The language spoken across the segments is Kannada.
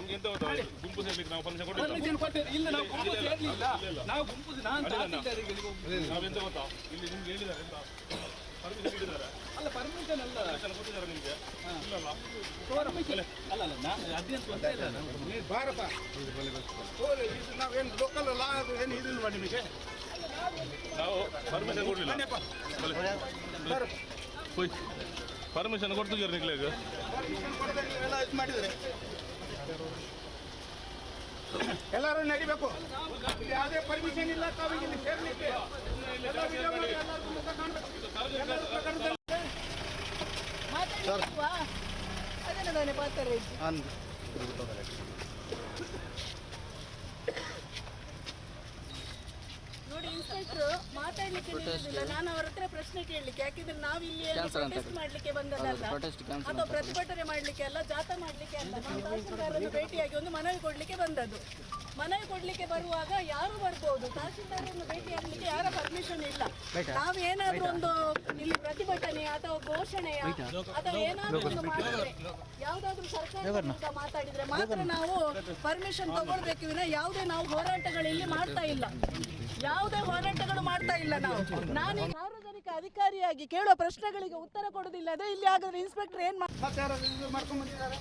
ನಮ್ಗೆ ಎಂತ ಗೊತ್ತಾ ಗುಂಪು ಸೇರ್ಲಿಕ್ಕೆ ನಾವು ಪರ್ಮಿಷನ್ ಕೊಟ್ಟಿಲ್ಲ. ಪರ್ಮಿಷನ್ ಕೊಟ್ಟಿದ್ದು ಇಲ್ಲ ನಾವು ಗುಂಪು ಸೇರ್ಲಿಲ್ಲ. ನಾವು ಗುಂಪು ನಾನು ತಹಸೀಲ್ದಾರಿಗೆ ಹೋಗ್ಬೇಕು. ನಾವೆಂತ ಗೊತ್ತಾ? ಇಲ್ಲಿ ನಿಮ್ಗೆ ಹೇಳಿದ್ದಾರೆ ಎಂತ? ಪರ್ಮಿಷನ್ ನೀಡಿದ್ದಾರೆ ಅಲ್ಲ ಪರ್ಮಿಷನ್ ಅಲ್ಲ. ಪರ್ಮಿಷನ್ ಕೊಟ್ಟಿದ್ದಾರೆ ನಿಮ್ಗೆ. ಇಲ್ಲಲ್ಲ. Permission- ಅಲ್ಲ ಅಲ್ಲ ನಾನು ಅದೇನು ತೊಂದರೆ ಇಲ್ಲ ನಾನು. ಬಾರಪ್ಪ. ಹೋಗ್ರಿ, ಇದು ನಾವೇನು ಲೋಕಲ್ ಲಾ ಅದು ಏನು ಇದಿಲ್ವಾ ನಿಮಗೆ? ನಾವು ಪರ್ಮಿಷನ್ ಕೊಡಲಿಲ್ಲ. ಪರ್ಮಿಷನ್ ಕೊಡ್ತಿದ್ದೀರ ನಿಕ್ಲೆಗ್? ಪರ್ಮಿಷನ್ ಕೊಡದೆ ನೀವೆಲ್ಲ ಇದು ಮಾಡಿದರೆ. ಎಲ್ಲರೂ ನಡಿಬೇಕು. ಯಾವುದೇ ಪರ್ಮಿಷನ್ ಇಲ್ಲ ತಾವಿಗೆ ಇಲ್ಲಿ ಸೇರ್ಲಿಕ್ಕೆ. ಮಾತಾಡಿ ವಿಡಿಯೋ ಮಾಡಿ ಎಲ್ಲರಿಗೂ ಇನ್ಸ್ಪೆಕ್ಟರ್ ಮಾತಾಡ್ಲಿಕ್ಕೆ ನಿಲ್ಲುವುದಿಲ್ಲ ನಾನು ಅವ್ರ ಹತ್ರ ಪ್ರಶ್ನೆ ಕೇಳಲಿಕ್ಕೆ. ಯಾಕಿದ್ರೆ ನಾವು ಇಲ್ಲಿ ಪ್ರೊಟೆಸ್ಟ್ ಮಾಡ್ಲಿಕ್ಕೆ ಬಂದದಲ್ಲ ಅಥವಾ ಪ್ರತಿಭಟನೆ ಮಾಡ್ಲಿಕ್ಕೆ ಅಲ್ಲ ಜಾಥಾ ಮಾಡ್ಲಿಕ್ಕೆ ಅಲ್ಲ. ನಾವು ತಹಸೀಲ್ದಾರನ್ನು ಭೇಟಿಯಾಗಿ ಒಂದು ಮನವಿ ಕೊಡ್ಲಿಕ್ಕೆ ಬಂದದ್ದು. ಮನವಿ ಕೊಡ್ಲಿಕ್ಕೆ ಬರುವಾಗ ಯಾರು ಬರ್ಬೋದು? ತಹಸೀಲ್ದಾರನ್ನು ಆಗ್ಲಿಕ್ಕೆ ಯಾರ ಪರ್ಮಿಷನ್ ಇಲ್ಲ. ನಾವು ಏನಾದ್ರೂ ಒಂದು ಇಲ್ಲಿ ಪ್ರತಿಭಟನೆ ಅಥವಾ ಘೋಷಣೆಯ ಅಥವಾ ಏನಾದ್ರೂ ಒಂದು ಮಾಡಿದ್ರೆ ಯಾವ್ದಾದ್ರು ಸರ್ಕಾರ ಮಾತಾಡಿದ್ರೆ ಮಾತ್ರ ನಾವು ಪರ್ಮಿಷನ್ ತಗೊಳ್ಬೇಕು ವಿನ ಯಾವುದೇ ನಾವು ಹೋರಾಟಗಳು ಇಲ್ಲಿ ಮಾಡ್ತಾ ಇಲ್ಲ. ಯಾವುದೇ ಹೋರಾಟಗಳು ಮಾಡ್ತಾ ಇಲ್ಲ ನಾವು. ನಾನು ಸಾರ್ವಜನಿಕ ಅಧಿಕಾರಿಯಾಗಿ ಕೇಳುವ ಪ್ರಶ್ನೆಗಳಿಗೆ ಉತ್ತರ ಕೊಡುದಿಲ್ಲ ಅದೇ ಇಲ್ಲಿ ಹಾಗಾದ್ರೆ ಇನ್ಸ್ಪೆಕ್ಟರ್ ಏನ್ ಮಾಡ್ತಾರೆ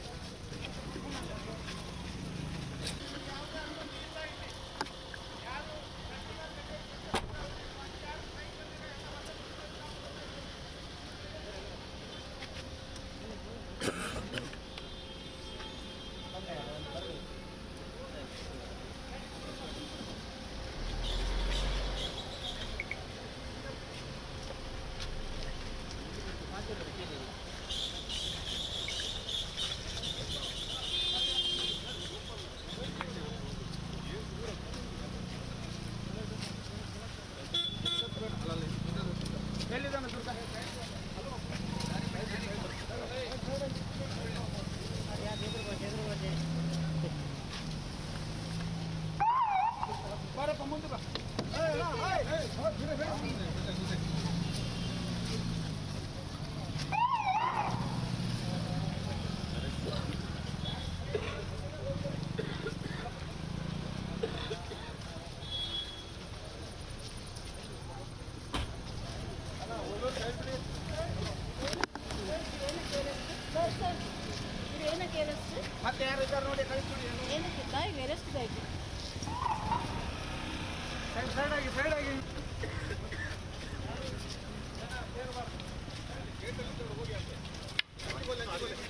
ಒಳಗೆ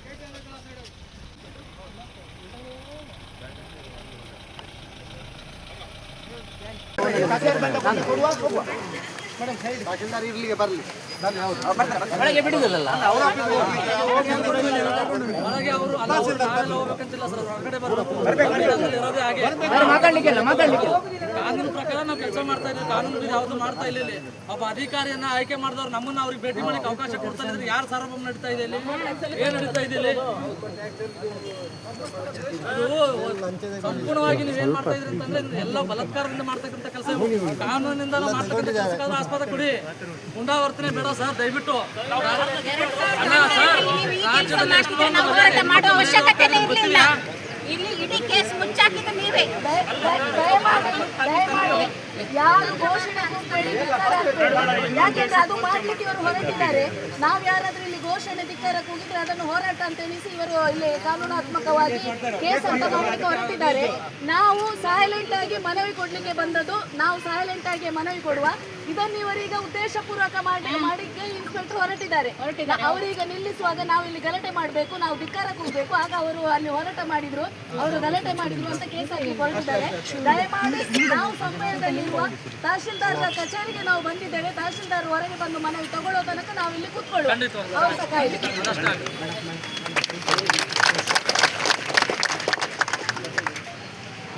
ಅವರು ಅಲ್ಲ ಅವ್ರು ನಾವೆಲ್ಲ ಹೋಗ್ಬೇಕಂತಿಲ್ಲ ಸರ್ ಹೊರಗಡೆ ಬರಬೇಕು ಇರೋದೇ ಹಾಗೆ. ಕಾನೂನು ಪ್ರಕಾರ ನಾವು ಕೆಲಸ ಮಾಡ್ತಾ ಇದ್ದೀವಿ ಕಾನೂನು ಯಾವುದು ಮಾಡ್ತಾ ಇಲ್ಲ ಇಲ್ಲಿ ಒಬ್ಬ ಅಧಿಕಾರಿಯನ್ನ ಆಯ್ಕೆ ಮಾಡಿದವ್ರು ನಮ್ಮನ್ನ ಅವ್ರಿಗೆ ಭೇಟಿ ಮಾಡಕ್ಕೆ ಅವಕಾಶ ಕೊಡ್ತಾ ಇದ್ರೆ ಯಾರು ಸಾರ್ವಭೌಮ ನಡೀತಾ ಇದೆ ಇಲ್ಲಿ? ಏನ್ ನಡೀತಾ ಇದೆ ಇಲ್ಲಿ? ಸಂಪೂರ್ಣವಾಗಿ ನೀವು ಏನ್ ಮಾಡ್ತಾ ಇದ್ರಿ ಅಂತಂದ್ರೆ ಎಲ್ಲ ಬಲತ್ಕಾರದಿಂದ ಮಾಡ್ತಕ್ಕಂಥ ಕೆಲಸ ಕಾನೂನಿಂದ ನಾವು ಕೆಲಸ ಆಸ್ಪದ ಕೊಡಿ. ಪುನರಾವರ್ತನೆ ಬೇಡ ಸರ್ ದಯವಿಟ್ಟು. ಅಲ್ಲ ಸರ್ ರಾಜ್ಯದಲ್ಲಿ ಎಷ್ಟು ನಾವು ಮಾಡುವ ಅವಶ್ಯಕತೆನೇ ಇರಲಿಲ್ಲ. ಇಲ್ಲಿ ಇಡೀ ಕೇಸ್ ಮುಚ್ಚಾಕಿದ ನೀವೇ. ಯಾರು ಘೋಷಣೆ. ಯಾಕೆಂದ್ರೆ ಅದು ಮಾಡ್ಲಿಕ್ಕೆ ಇವರು ಹೊರಟಿದ್ದಾರೆ. ನಾವು ಯಾರಾದ್ರೂ ಇಲ್ಲಿ ಘೋಷಣೆ ಧಿಕ್ಕಾರ ಕೂಗಿದ್ರೆ ಅದನ್ನು ಹೋರಾಟ ಅಂತ ಎಣಿಸಿ ಇವರು ಇಲ್ಲಿ ಕಾನೂನಾತ್ಮಕವಾಗಿ ಕೇಸ್ ಅಂತ ಮಾಡ್ಲಿಕ್ಕೆ ಹೊರಟಿದ್ದಾರೆ. ನಾವು ಸೈಲೆಂಟ್ ಆಗಿ ಮನವಿ ಕೊಡ್ಲಿಕ್ಕೆ ಬಂದದ್ದು ನಾವು ಸೈಲೆಂಟ್ ಆಗಿ ಮನವಿ ಕೊಡುವ ಇದನ್ನು ಇವರೀಗ ಉದ್ದೇಶಪೂರ್ವಕ ಮಾಡಿ ಮಾಡಿಕ್ಕೆ ಇನ್ಸ್ಪೆಕ್ಟರ್ ಹೊರಟಿದ್ದಾರೆ. ಅವರೀಗ ನಿಲ್ಲಿಸುವಾಗ ನಾವು ಇಲ್ಲಿ ಗಲಾಟೆ ಮಾಡಬೇಕು ನಾವು ಧಿಕ್ಕಾರ ಕೂಗಬೇಕು. ಆಗ ಅವರು ಅಲ್ಲಿ ಹೋರಾಟ ಮಾಡಿದ್ರು. ಅವರು ಗಲಾಟೆ ಮಾಡಿದ್ರು ಅಂತ ಕೇಸ್ ಆಗಿ ಹೊರಟಿದ್ದಾರೆ. ದಯಮಾಡಿ ನಾವು ಸಮಯದಲ್ಲಿರುವ ತಹಶೀಲ್ದಾರರ ಕಚೇರಿಗೆ ನಾವು ಬಂದಿದ್ದೇವೆ. ತಹಶೀಲ್ದಾರ್ ಹೊರಗೆ ಬಂದು ಮನವಿ ತಗೊಳ್ಳೋ ತನಕ ನಾವು ಇಲ್ಲಿ ಕೂತ್ಕೊಳ್ಳುವ ಅವ್ರು ಸಹ ಕಾಯ್ಲಿ. ಇದ್ದೇವೆ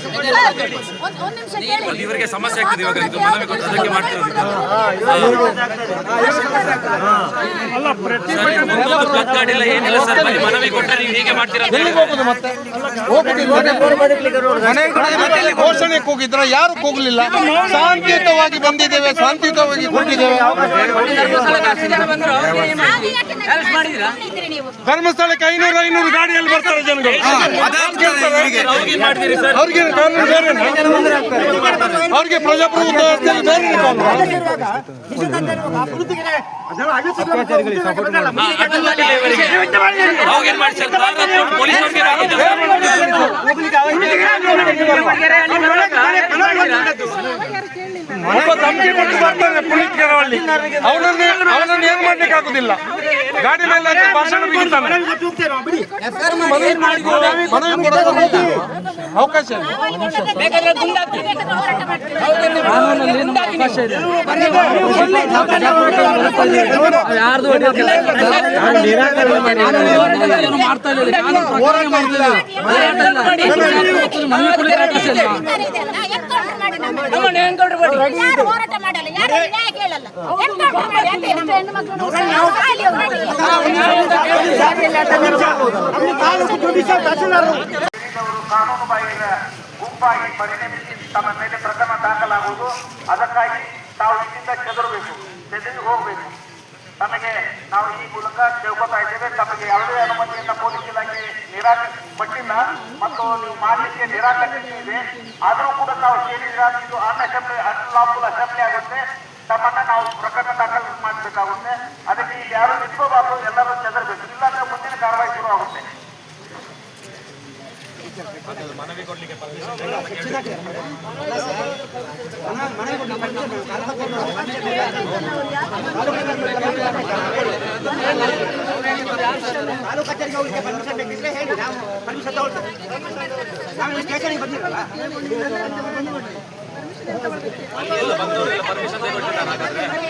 ತಾವು ಒಂದ್ ಒಂದ್ ನಿಮಿಷ ಕೇಳಿ ಇವರಿಗೆ ಸಮಸ್ಯೆ ಆಗ್ತದೆ ಇವಾಗ ಇದು ಮನವಿ ಕೊಟ್ಟು ಅದಕ್ಕೆ ಮಾಡ್ತಿರೋದು ಸರ್ ಇದು ಒಂದೊಂದು ಪ್ಲಗ್ ಕಾರ್ಡ್ ಇಲ್ಲ ಏನಿಲ್ಲ ಸರ್ ಬರೀ ಮನವಿ ಕೊಟ್ಟರೆ ನೀವು ಹೀಗೆ ಮಾಡ್ತೀರಾ. ಘೋಷಣೆ ಕೂಗಿದ್ರ ಯಾರು ಕೂಗ್ಲಿಲ್ಲ ಶಾಂತಿಯುತವಾಗಿ ಬಂದಿದ್ದೇವೆ ಶಾಂತಿಯುತವಾಗಿ ಕೊಟ್ಟಿದ್ದೇವೆ ಧರ್ಮಸ್ಥಳಕ್ಕೆ ಐನೂರು ಐನೂರು ಗಾಡಿಯಲ್ಲಿ ಬರ್ತಾರೆ ಜನಗಳು. ಅವ್ರಿಗೆ ಏನ್ ಮಾಡ್ತೀರಿ ಸರ್? ಅವ್ರಿಗೆ ಕಾನೂನು ಬೇರೆನಾ? ಅವ್ರಿಗೆ ಪ್ರಜಾಪ್ರಭುತ್ವ ವ್ಯವಸ್ಥೆಯಲ್ಲಿ ಬೇರೆ ಕಾನೂನು. ಒಬ್ಬ ಧಮಕಿ ಕೊಟ್ಟು ಬರ್ತಾನೆ ಪುನೀತ್ ಕರಾವಳಿ ಅವನನ್ನು ಅವನನ್ನು ಏನ್ ಮಾಡ್ಲಿಕ್ಕೆ ಆಗುದಿಲ್ಲ ಗಾಡಿ ಮೇಲೆ ಭಾಷಣ ಬಿಗಿತಾನೆ ಮನವಿ ಹೋಗಿ ಅವಕಾಶ. ಕಾನೂನಲ್ಲಿ ಇದೆ ಯಾರ್ದು ಏನು ಮಾಡ್ತಾ ಇಲ್ಲ ಕಾನೂನು ಪ್ರಕಾರ ಮಾಡ್ತಾ ಇಲ್ಲ. ಹೋರಾಟ ಇಲ್ಲ. ಮನವಿ ಕೊಡ್ಲಿಕ್ಕೆ ಅವಕಾಶ ಇಲ್ಲ. ಯಾರು ಹೋರಾಟ ಮಾಡಲ್ಲ ಯಾರು ನ್ಯಾಯ ಕೇಳಲ್ಲ? ಎನ್ಕೌಂಟರ್ ಮಾಡಿ ಅಂತ ನಮ್ಮ ಹೆಣ್ಮಕ್ಳು ಖಾಲಿ ಮಾಡಿ. ಅವರು ಕಾನೂನು ಬಾಹಿರ ಗುಂಪಾಗಿ ಪರಿಣಮಿಸಿ ತಮ್ಮ ಮೇಲೆ ಪ್ರಕರಣ ದಾಖಲಾಗುವುದು. ಅದಕ್ಕಾಗಿ ತಾವು ಇಲ್ಲಿಂದ ಚದುರಬೇಕು ಚದುರಿ ಹೋಗಬೇಕು. ತಮಗೆ ನಾವು ಈ ಮೂಲಕ ಕೇಳ್ಕೊತಾ ಇದ್ದೇವೆ. ತಮಗೆ ಯಾವುದೇ ಅನುಮತಿಯನ್ನು ಪೊಲೀಸ್ ಇಲಾಖೆ ನಿರಾಕರಿಸಿಕೊಟ್ಟಿಲ್ಲ ಮತ್ತು ನೀವು ಮಾಡಲಿಕ್ಕೆ ನಿರಾಕರಿಸಿದೆ ಆದರೂ ಕೂಡ ತಾವು ಸೇರಿದ್ರೆ ಇದು ಅನ್ ಅಸೆಂಬ್ಲಿ ಅನ್ಲಾಫುಲ್ ಅಸೆಂಬ್ಲಿ ಆಗುತ್ತೆ. ತಮ್ಮನ್ನ ನಾವು ಪ್ರಕರಣ ದಾಖಲು ಮಾಡಬೇಕಾಗುತ್ತೆ. ಅದಕ್ಕೆ ಇಲ್ಲಿ ಯಾರು ನಿಂತ್ಕೋಬಾರ್ದು. ಎಲ್ಲರೂ ಚದರಬೇಕು. ಇಲ್ಲಾಂದ್ರೆ ಮನವಿ ಕೊಡ್ಲಿಕ್ಕೆ ತಾಲೂಕು ಕಚೇರಿಗೆ ಹೋಗ್ಲಿಕ್ಕೆ ಪರ್ಮಿಷನ್ ಬೇಕಿದ್ರೆ ಹೇಳಿ. ನಾವು ಪರ್ಮಿಷನ್ ತಗೊಳ್ತೇವೆ. ನಾವು ಸ್ಟೇಷನ್ಗೆ ಬಂದಿರಲ್ಲ. ಪರ್ಮಿಷನ್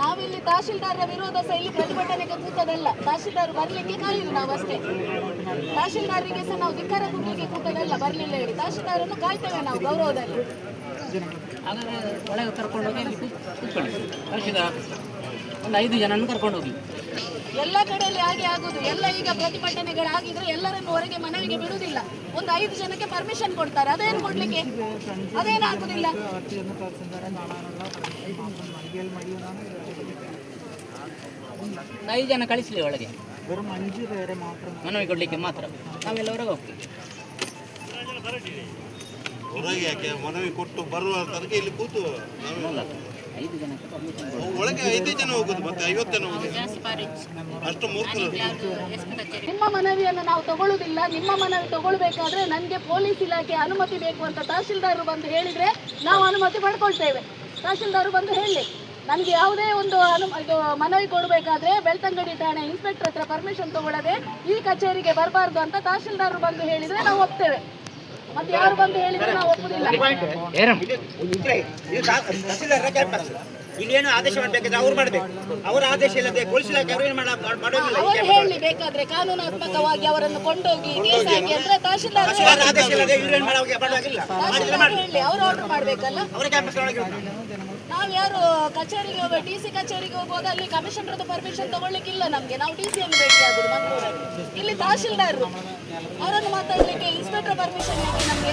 ನಾವಿಲ್ಲಿ ತಹಶೀಲ್ದಾರರ ವಿರೋಧ ಸಹ ಇಲ್ಲಿ ಪ್ರತಿಭಟನೆಗೆ ಕೂತದಲ್ಲ ತಹಶೀಲ್ದಾರ್ ಬರ್ಲಿಕ್ಕೆ ಕಾಯಿದ್ರು ನಾವು ಅಷ್ಟೇ ತಹಶೀಲ್ದಾರರಿಗೆ ಸಹ ನಾವು ಧಿಕ್ಕಾರ ಕೂಗ್ಲಿಕ್ಕೆ ಕೂತದಲ್ಲ ಬರ್ಲಿಲ್ಲ ಹೇಳಿ. ತಹಶೀಲ್ದಾರನ್ನು ಕಾಯ್ತೇವೆ ನಾವು ಗೌರವದಲ್ಲಿ. ಒಳಗೆ ಕರ್ಕೊಂಡು ಹೋಗಿ ಒಂದು ಐದು ಜನನ ಕರ್ಕೊಂಡು ಹೋಗಿ. ಎಲ್ಲ ಕಡೆಯಲ್ಲಿ ಹಾಗೆ ಆಗುದು ಎಲ್ಲ ಈಗ ಪ್ರತಿಭಟನೆಗಳಾಗಿದ್ರೆ ಎಲ್ಲರನ್ನು ಹೊರಗೆ ಮನವಿಗೆ ಬಿಡುವುದಿಲ್ಲ. ಒಂದು ಐದು ಜನಕ್ಕೆ ಪರ್ಮಿಷನ್ ಕೊಡ್ತಾರೆ. ಅದೇನು ಕೊಡ್ಲಿಕ್ಕೆ? ಅದೇನಾಗುದಿಲ್ಲ ಐದು ಜನ ಕಳಿಸ್ಲಿ ಒಳಗೆ. ಮನವಿ ಕೊಡ್ಲಿಕ್ಕೆ ಮಾತ್ರ. ನಾವೆಲ್ಲ ಹೊರಗೆ ಹೋಗ್ತೀವಿ. ಹೊರಗೆ ಯಾಕೆ? ಮನವಿ ಕೊಟ್ಟು ಬರುವ ತನಕ ಇಲ್ಲಿ ಕೂತು. ಒಳಗೆ ಐದೇ ಜನ ಹೋಗುದು ಮತ್ತೆ ಐವತ್ತು ಅಷ್ಟು ಮೂರ್ತಿ ನಿಮ್ಮ ಮನವಿಯನ್ನು ನಾವು ತಗೊಳ್ಳೋದಿಲ್ಲ ನಿಮ್ಮ ಮನವಿ ತಗೊಳ್ಬೇಕಾದ್ರೆ ನನಗೆ ಪೊಲೀಸ್ ಇಲಾಖೆ ಅನುಮತಿ ಬೇಕು ಅಂತ ತಹಶೀಲ್ದಾರರು ಬಂದು ಹೇಳಿದ್ರೆ ನಾವು ಅನುಮತಿ ಪಡ್ಕೊಳ್ತೇವೆ. ತಹಶೀಲ್ದಾರರು ಬಂದು ಹೇಳಿ. ನನಗೆ ಯಾವುದೇ ಒಂದು ಅನು, ಇದು ಮನವಿ ಕೊಡಬೇಕಾದ್ರೆ ಬೆಳ್ತಂಗಡಿ ಠಾಣೆ ಇನ್ಸ್ಪೆಕ್ಟರ್ ಹತ್ರ ಪರ್ಮಿಷನ್ ತಗೊಳ್ಳದೆ ಈ ಕಚೇರಿಗೆ ಬರಬಾರ್ದು ಅಂತ ತಹಶೀಲ್ದಾರರು ಬಂದು ಹೇಳಿದರೆ ನಾವು ಒಪ್ತೇವೆ. ಮತ್ತೆ ಯಾರು ಬಂದು ಹೇಳಿದ್ರೆ ನಾವು ಒಪ್ಪುದಿಲ್ಲ. ಇಲ್ಲಿ ಏನು ಆದೇಶ ಮಾಡಬೇಕಿದ್ರೆ ಅವ್ರು ಮಾಡಬೇಕು. ಅವರ ಆದೇಶ ಇಲ್ಲದೆ ಪೊಲೀಸ್ ಇಲಾಖೆ ಅವರು ಏನು ಮಾಡೋದಿಲ್ಲ ಅವರು ಹೇಳಿ ಬೇಕಾದ್ರೆ ಕಾನೂನಾತ್ಮಕವಾಗಿ ಅವರನ್ನು ಕೊಂಡೋಗಿ ಕೇಸ್ ಹಾಕಿ ಅಂದ್ರೆ ತಹಶೀಲ್ದಾರ್ ಅವರ ಆದೇಶ ಇಲ್ಲದೆ ಹೇಳಿ ಅವರು ಆರ್ಡರ್ ಮಾಡಬೇಕಲ್ಲ? ಅವರ ಕ್ಯಾಂಪಸ್ ಒಳಗೆ ಉಂಟು. ನಾವು ಯಾರು ಕಚೇರಿಗೆ ಹೋಗ ಡಿ ಸಿ ಕಚೇರಿಗೆ ಹೋಗುವಾಗ ಅಲ್ಲಿ ಕಮಿಷನರ್ದು ಪರ್ಮಿಷನ್ ತಗೊಳ್ಳಿಕ್ಕಿಲ್ಲ ನಮಗೆ. ನಾವು ಡಿ ಸಿ ಅನ್ನು ಭೇಟಿ ಆಗುದು ಮಂಗಳೂರಲ್ಲಿ. ಇಲ್ಲಿ ತಹಶೀಲ್ದಾರರು ಅವರನ್ನು ಮಾತಾಡ್ಲಿಕ್ಕೆ ಇನ್ಸ್ಪೆಕ್ಟರ್ ಪರ್ಮಿಷನ್ ನಮಗೆ?